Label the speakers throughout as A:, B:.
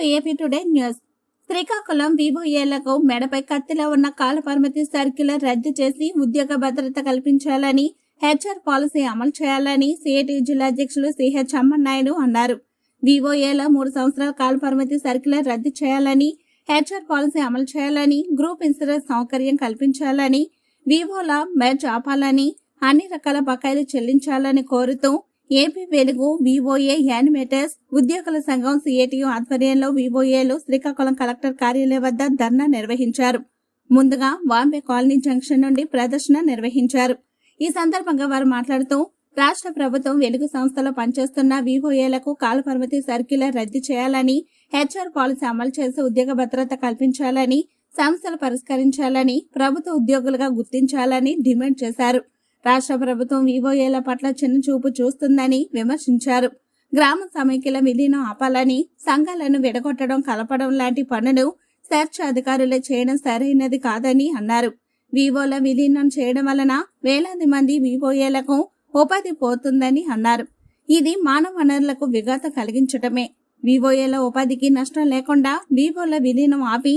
A: Welcome to AP today news. Srikakulam వివోఏలకు మెడపై కత్తిలో ఉన్న కాల పరిమితి సర్క్యులర్ రద్దు చేసి ఉద్యోగ భద్రత కల్పించాలని హెచ్ఆర్ పాలసీ అమలు చేయాలని సిఐటి జిల్లా అధ్యక్షులు సిహెచ్ అమ్మన్నాయుడు అన్నారు. వివోఏల మూడు సంవత్సరాల కాల పరిమితి సర్క్యులర్ రద్దు చేయాలని హెచ్ఆర్ పాలసీ అమలు చేయాలని గ్రూప్ ఇన్సూరెన్స్ సౌకర్యం కల్పించాలని వివోల మెర్జ్ ఆపాలని అన్ని రకాల బకాయిలు చెల్లించాలని కోరుతూ ఏపీ వెలుగు వివోఏ యానిమేటర్స్ ఉద్యోగుల సంఘం సిఐటియు ఆధ్వర్యంలో వివోఏలు శ్రీకాకుళం కలెక్టర్ కార్యాలయం వద్ద ధర్నా నిర్వహించారు. ముందుగా వాంబే కాలనీ జంక్షన్ నుండి ప్రదర్శన నిర్వహించారు. ఈ సందర్భంగా వారు మాట్లాడుతూ రాష్ట్ర ప్రభుత్వం వెలుగు సంస్థలో పనిచేస్తున్న వివోఏలకు కాలపరిమితి సర్క్యులర్ రద్దు చేయాలని హెచ్ఆర్ పాలసీ అమలు చేసి ఉద్యోగ భద్రత కల్పించాలని సమస్యలు పరిష్కరించాలని ప్రభుత్వ ఉద్యోగులుగా గుర్తించాలని డిమాండ్ చేశారు. రాష్ట్ర ప్రభుత్వం వివోఏల పట్ల చిన్న చూపు చూస్తుందని విమర్శించారు. గ్రామ సమైక్యల విలీనం ఆపాలని సంఘాలను విడగొట్టడం కలపడం లాంటి పనులు సెర్చ్ అధికారులే చేయడం సరైనది కాదని అన్నారు. వివోల విలీనం చేయడం వలన వేలాది మంది వివోఏలకు ఉపాధి పోతుందని అన్నారు. ఇది మానవ వనరులకు విఘాత కలిగించటమే. వివోఏల ఉపాధికి నష్టం లేకుండా వివోల విలీనం ఆపి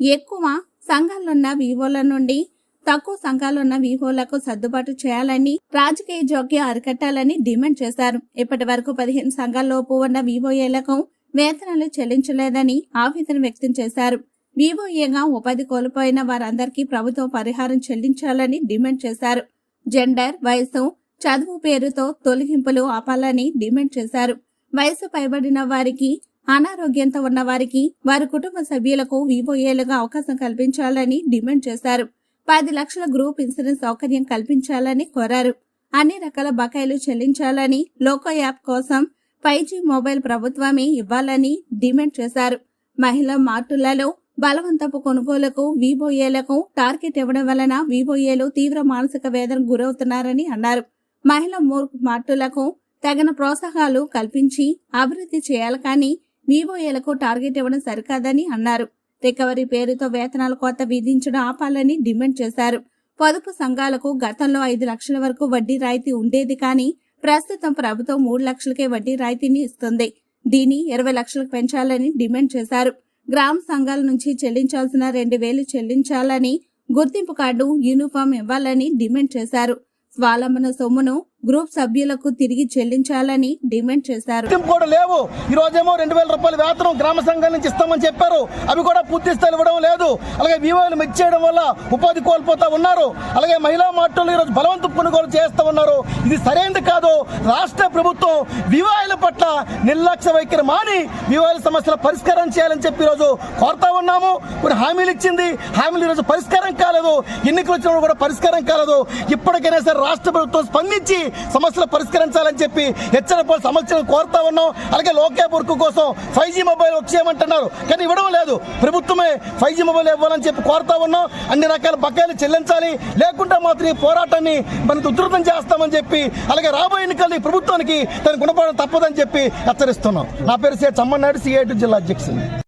A: ఎక్కువ సంఘాలున్న వివోల నుండి తక్కువ సంఘాలున్న వివోలకు సర్దుబాటు చేయాలని రాజకీయ జోక్యం అరికట్టాలని డిమాండ్ చేశారు. ఇప్పటి వరకు పదిహేను సంఘాల్లోపు ఉన్న వివోఏలకు వేతనాలు చెల్లించలేదని ఆవేదన వ్యక్తం చేశారు. వివోఏగా ఉపాధి కోల్పోయిన వారందరికీ ప్రభుత్వం పరిహారం చెల్లించాలని డిమాండ్ చేశారు. జెండర్ వయసు చదువు పేరుతో తొలగింపులు ఆపాలని డిమాండ్ చేశారు. వయసు పైబడిన వారికి అనారోగ్యంతో ఉన్న వారికి వారి కుటుంబ సభ్యులకు వివోఏలుగా అవకాశం కల్పించాలని డిమాండ్ చేశారు. పది లక్షల గ్రూప్ ఇన్సూరెన్స్ సౌకర్యం కల్పించాలని కోరారు. అన్ని రకాల బకాయిలు చెల్లించాలని లోకో యాప్ కోసం ఫైవ్ జీ మొబైల్ ప్రభుత్వమే ఇవ్వాలని డిమాండ్ చేశారు. మహిళా మార్టులలో బలవంతపు కొనుగోలకు విబోఏలకు టార్గెట్ ఇవ్వడం వలన విబోఏలు తీవ్ర మానసిక వేదన గురవుతున్నారని అన్నారు. మహిళా మూర్ మార్టులకు తగిన ప్రోత్సాహాలు కల్పించి అభివృద్ధి చేయాలి కానీ వీబోఏలకు టార్గెట్ ఇవ్వడం సరికాదని అన్నారు. రికవరీ పేరుతో వేతనాల కొత్త విధించడం ఆపాలని డిమాండ్ చేశారు. పొదుపు సంఘాలకు గతంలో ఐదు లక్షల వరకు వడ్డీ రాయితీ ఉండేది కానీ ప్రస్తుతం ప్రభుత్వం మూడు లక్షలకే వడ్డీ రాయితీని ఇస్తుంది. దీన్ని ఇరవై లక్షలకు పెంచాలని డిమాండ్ చేశారు. గ్రామ సంఘాల నుంచి చెల్లించాల్సిన రెండు వేలు చెల్లించాలని గుర్తింపు కార్డు యూనిఫామ్ ఇవ్వాలని డిమాండ్ చేశారు. స్వాలంబన సొమ్మును గ్రూప్ సభ్యులకు తిరిగి చెల్లించాలని డిమాండ్ చేశారు.
B: కూడా లేవు. ఈ రోజేమో రెండు వేల రూపాయల వేతనం గ్రామ సంఘం నుంచి ఇస్తామని చెప్పారు. అవి కూడా పూర్తి స్థాయిలో ఇవ్వడం లేదు. అలాగే వివోలు మెచ్చేయడం వల్ల ఉపాధి కోల్పోతా ఉన్నారు. అలాగే మహిళా మార్టులు ఈరోజు బలవంతు కొనుగోలు చేస్తూ ఉన్నారు. ఇది సరైనది కాదు. రాష్ట్ర ప్రభుత్వం వివాహాల పట్ల నిర్లక్ష్య వైఖరి మాని వివాహాల సమస్యల పరిష్కారం చేయాలని చెప్పి ఈరోజు కోరుతా ఉన్నాము. ఇప్పుడు హామీలు ఇచ్చింది. హామీలు ఈరోజు పరిష్కారం కాలేదు. ఎన్నికలు వచ్చినప్పుడు కూడా పరిష్కారం కాలేదు. ఇప్పటికైనా సరే రాష్ట్ర ప్రభుత్వం స్పందించి సమస్యలు పరిష్కరించాలని చెప్పి హెచ్చరికల సమస్యలు కోరుతా ఉన్నాం. అలాగే లోకే వర్క్ కోసం ఫైవ్ జీ మొబైల్ వచ్చేయమంటున్నారు కానీ ఇవ్వడం లేదు. ప్రభుత్వమే ఫైవ్ జీ మొబైల్ ఇవ్వాలని చెప్పి కోరుతా ఉన్నాం. అన్ని రకాల బకాయిలు చెల్లించాలి. లేకుంటే మాత్రం ఈ పోరాటాన్ని మనకు ఉధృతం చేస్తామని చెప్పి అలాగే రాబోయే ఎన్నికల్ని ప్రభుత్వానికి తన గుణపడడం తప్పదని చెప్పి హెచ్చరిస్తున్నాం. నా పేరు సి. చమ్మనాయుడు సిఐటి జిల్లా అధ్యక్షుడు